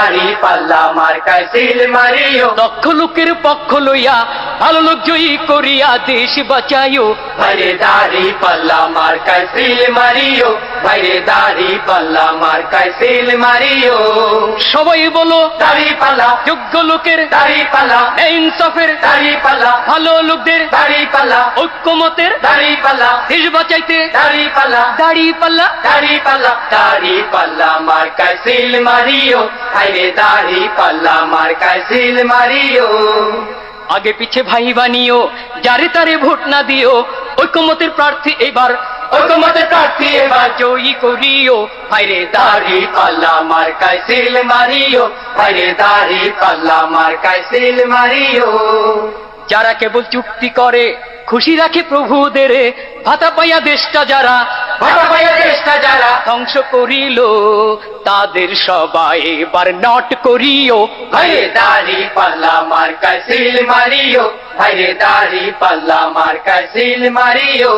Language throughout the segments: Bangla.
দাড়ি পাল্লা মার্কায় সিল মারিও। দক্ষ লোকের পক্ষ লইয়া ভালো লোক জয়ী করিয়া দেশ বাঁচাইও। ভাইরে দাড়ি পাল্লা মার্কায় সিল মারিও। ভাইরে দাড়ি পাল্লা মার্কায় সিল মারিও। সবাই বলো দাড়ি পাল্লা। যোগ্য লোকের দাড়ি পাল্লা। ইনসাফের দাড়ি পাল্লা। ভালো লোকদের দাড়ি পাল্লা। ঐক্যমতের দাড়ি পাল্লা। দেশ বাঁচাইতে দাড়ি পাল্লা। দাড়ি পাল্লা। দাড়ি পাল্লা। দাড়ি পাল্লা মার্কায় সিল মারিও। ভাইরে দাড়ি পাল্লা মার্কায় সিল মারিও। আগে পিছে ভাই বানিও যারে তারে ভোট না দিও ঐক্যমতের প্রার্থী এবার ঐকমতে প্রার্থী এবার জয়ী করিও। ভাইরে দাড়ি পাল্লা মার্কায় সিল মারিও ভাইরে দাড়ি পাল্লা মার্কায় সিল মারিও। যারা কেবল চুক্তি করে খুশি রাখে প্রভুদের ভাতা পাইয়া দেশটা যারা দেশটা যারা ধ্বংস করিল তাদের সবাই এবার নট করিও। ভাইরে দাড়ি পাল্লা মার্কায় সিল মারিও ভাইরে দাড়ি পাল্লা মার্কায় সিল মারিও।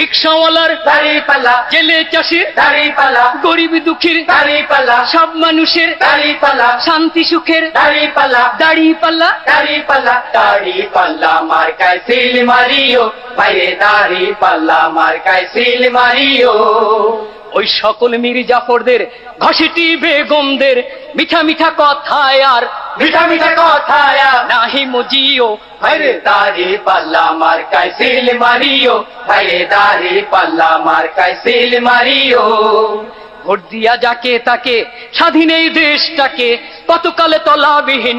রিক্সাওয়ালার দাড়ি পাল্লা জেলে চাষির দাড়ি পাল্লা গরিব দুঃখীর দাড়ি পাল্লা সব মানুষের দাড়ি পাল্লা শান্তি সুখের দাড়ি পাল্লা দাড়ি পাল্লা। দাড়ি পাল্লা দাড়ি পাল্লা মার্কায় সিল মারিও ভাইরে দাড়ি পাল্লা মার্কায় সিল মারিও। ওই সকল মীর জাফরদের ঘষিটি বেগমদের মিঠা মিঠা কথায় আর মিঠা মিঠা কথায় নাহি মজিও ভাইরে দাড়ি পাল্লা মার্কায় সিল মারিও ভাইরে দাড়ি পাল্লা মার্কায় সিল মারিও। ভোট দিয়া যাকে তাকে স্বাধীন এই দেশটাকে কতকালে তলাবিহীন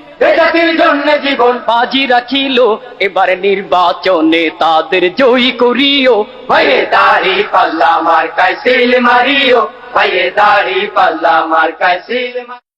জাতির জন্য জীবন। বাজি রাখিল এবার নির্বাচনে তাদের জয়ী করিও। ভাইয়ে দাড়ি পাল্লা মার্কায় সিল মারিও। ভাইয়ে দাড়ি পাল্লা সিল মারিও।